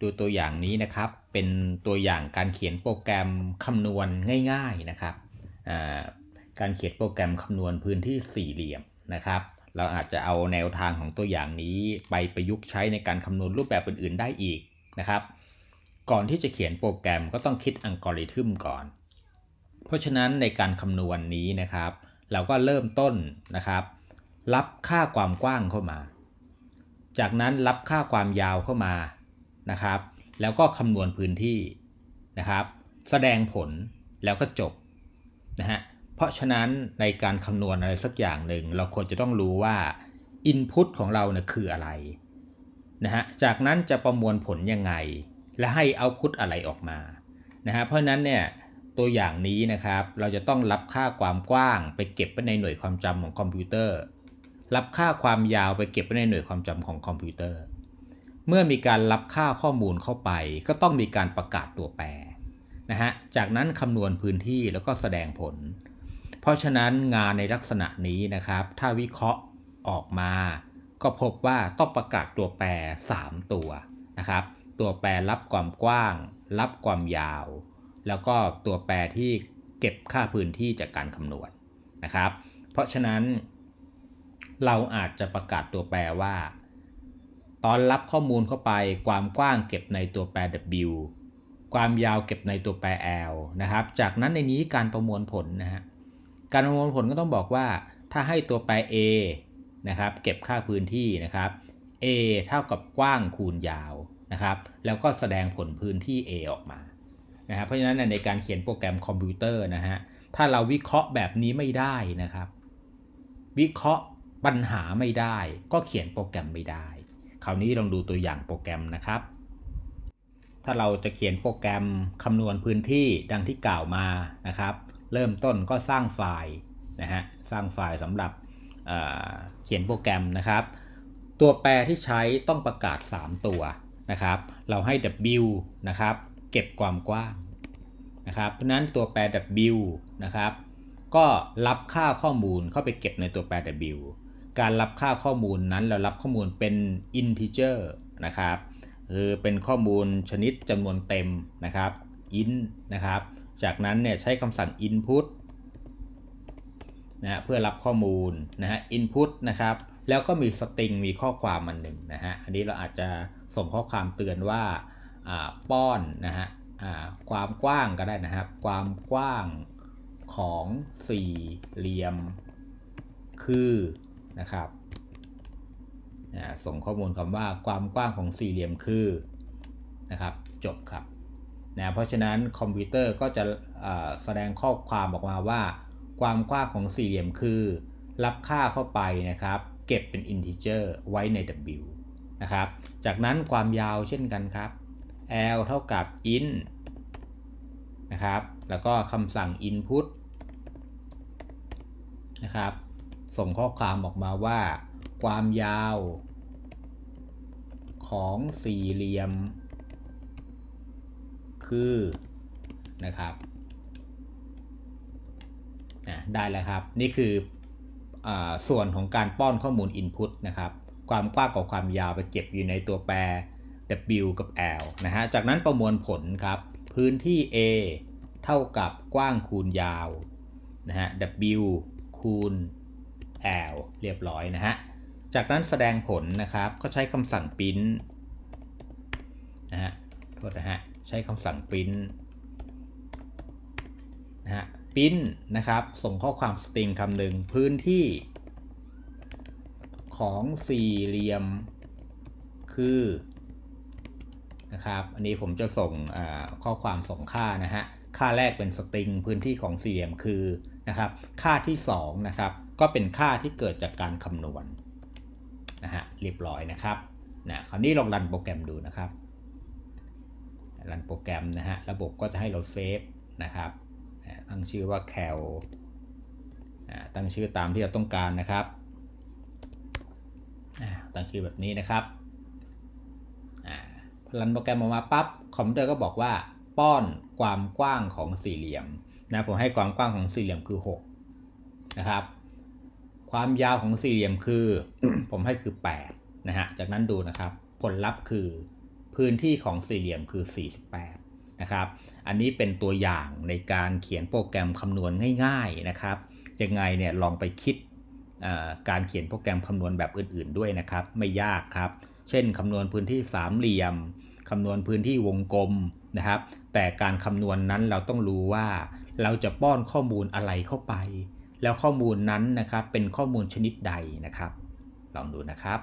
ดูตัวอย่างนี้นะครับ เป็นตัวอย่างการเขียนโปรแกรมคำนวณง่ายๆนะครับ การเขียนโปรแกรมคำนวณพื้นที่สี่เหลี่ยมนะครับ เราอาจจะเอาแนวทางของตัวอย่างนี้ไปประยุกต์ใช้ในการคำนวณรูปแบบอื่นๆได้อีกนะครับ ก่อนที่จะเขียนโปรแกรมก็ต้องคิดอัลกอริทึมก่อน เพราะฉะนั้นในการคำนวณนี้นะครับ เราก็เริ่มต้นนะครับ รับค่าความกว้างเข้ามา จากนั้นรับค่าความยาวเข้ามา นะครับ แล้วก็คำนวณพื้นที่นะครับ แสดงผลแล้วก็จบนะฮะเพราะฉะนั้นในการคำนวณอะไรสักอย่างหนึ่ง เราควรจะต้องรู้ว่า Input ของเราเนี่ยคืออะไรนะฮะจากนั้นจะประมวลผลยังไง และให้ Output อะไรออกมานะฮะเพราะฉะนั้นเนี่ยตัวอย่างนี้นะครับเราจะต้องรับค่าความกว้างไปเก็บไว้ในหน่วยความจำของคอมพิวเตอร์ รับค่าความยาวไปเก็บไว้ในหน่วยความจำของคอมพิวเตอร์ เมื่อมีการรับค่าข้อมูลเข้าไป ก็ต้องมีการประกาศตัวแปรนะฮะ จากนั้นคำนวณพื้นที่แล้วก็แสดงผล เพราะฉะนั้นงานในลักษณะนี้นะครับ ถ้าวิเคราะห์ออกมา ก็พบว่าต้องประกาศตัวแปร 3 ตัวนะครับ ตัวแปรรับความกว้าง รับความยาว แล้วก็ตัวแปรที่เก็บค่าพื้นที่จากการคำนวณนะครับ เพราะฉะนั้นเราอาจจะประกาศตัวแปรว่า ตอนรับข้อมูลเข้าไปความกว้างเก็บในตัวแปร W ความยาวเก็บในตัวแปร L นะครับ จากนั้นในนี้การประมวลผลนะฮะ การประมวลผลก็ต้องบอกว่า ถ้าให้ตัวแปร A นะครับ เก็บค่าพื้นที่นะครับ A เท่ากับกว้างคูณยาวนะครับ แล้วก็แสดงผลพื้นที่ A ออกมานะครับ เพราะฉะนั้นในการเขียนโปรแกรมคอมพิวเตอร์นะฮะ ถ้าเราวิเคราะห์แบบนี้ไม่ได้นะครับ วิเคราะห์ปัญหาไม่ได้ ก็เขียนโปรแกรมไม่ได้ คราวนี้ลองดูตัวอย่างโปรแกรมนะครับ ถ้าเราจะเขียนโปรแกรมคำนวณพื้นที่ดังที่กล่าวมานะครับ เริ่มต้นก็สร้างไฟล์นะฮะสร้างไฟล์สำหรับเเขียนโปรแกรมนะครับ ตัวแปรที่ใช้ต้องประกาศ 3 ตัวนะครับ เราให้ W นะครับ เก็บความกว้างนะครับเพราะนั้นตัวแปร W นะครับก็รับค่าข้อมูลเข้าไปเก็บในตัวแปร W การรับค่าข้อมูลนั้นเรารับข้อมูลเป็น integer นะครับคือเป็นข้อมูลชนิดจำนวนเต็มนะครับ int นะครับ จากนั้นเนี่ยใช้คำสั่ง input นะเพื่อรับข้อมูลนะฮะ input นะครับ แล้วก็มี string มีข้อความมันหนึ่งนะฮะ อันนี้เราอาจจะส่งข้อความเตือนว่าป้อนนะฮะความกว้างก็ได้นะครับ ความกว้างของสี่เหลี่ยมคือ นะครับส่งข้อมูลคำว่าความกว้างของสี่เหลี่ยมคือนะครับจบครับนะเพราะฉะนั้นคอมพิวเตอร์ก็จะแสดงข้อความออกมาว่า ความกว้างของสี่เหลี่ยมคือ รับค่าเข้าไปนะครับ เก็บเป็นอินทิเจอร์ไว้ใน W นะครับ จากนั้นความยาวเช่นกันครับ L เท่ากับ in นะครับ แล้วก็คำสั่ง input นะครับ ส่งข้อความออกมาว่า ความยาว ของสี่เหลี่ยม คือนะครับได้แล้วครับ นี่คืออส่วนของการป้อนข้อมูล Input นะครับ ความกว้างกับความยาวไปเก็บอยู่ในตัวแปร W กับ L นะฮะ จากนั้นประมวลผลครับ พื้นที่ A เท่ากับกว้างคูณยาวนะฮะ W คูณ L เรียบร้อยนะฮะ จากนั้นแสดงผลนะครับก็ใช้คำสั่ง print นะฮะ โทษนะฮะ ใช้คำสั่ง print นะฮะ print นะครับ ส่งข้อความสตริงคำหนึ่งพื้นที่ของสี่เหลี่ยมคือนะครับอันนี้ผมจะส่งข้อความส่งค่านะฮะ ค่าแรกเป็นสตริงพื้นที่ของสี่เหลี่ยมคือนะครับ ค่าที่2นะครับ ก็เป็นค่าที่เกิดจากการคำนวณนะฮะเรียบร้อยนะครับนะคราวนี้ลองรันโปรแกรมดูนะครับรันโปรแกรมนะฮะระบบก็จะให้เราเซฟนะครับตั้งชื่อว่า cal ตั้งชื่อตามที่เราต้องการนะครับตั้งชื่อแบบนี้นะครับรันโปรแกรมออกมาปั๊บคอมพิวเตอร์ก็บอกว่าป้อนความกว้างของสี่เหลี่ยมนะผมให้ความกว้างของสี่เหลี่ยมคือ 6 นะครับ ความยาวของสี่เหลี่ยมคือ ผมให้คือ8นะฮะ จากนั้นดูนะครับ ผลลัพธ์คือพื้นที่ของสี่เหลี่ยมคือ 48 นะครับ อันนี้เป็นตัวอย่างในการเขียนโปรแกรมคำนวณง่าย ๆนะครับ ยังไงเนี่ยลองไปคิดการเขียนโปรแกรมคำนวณแบบอื่นๆด้วยนะครับ ไม่ยากครับ เช่นคำนวณพื้นที่สามเหลี่ยมคำนวณพื้นที่วงกลมนะครับ แต่การคำนวณนั้นเราต้องรู้ว่าเราจะป้อนข้อมูลอะไรเข้าไป แล้วข้อมูลนั้นนะครับเป็นข้อมูลชนิดใดนะครับ ลองดูนะครับ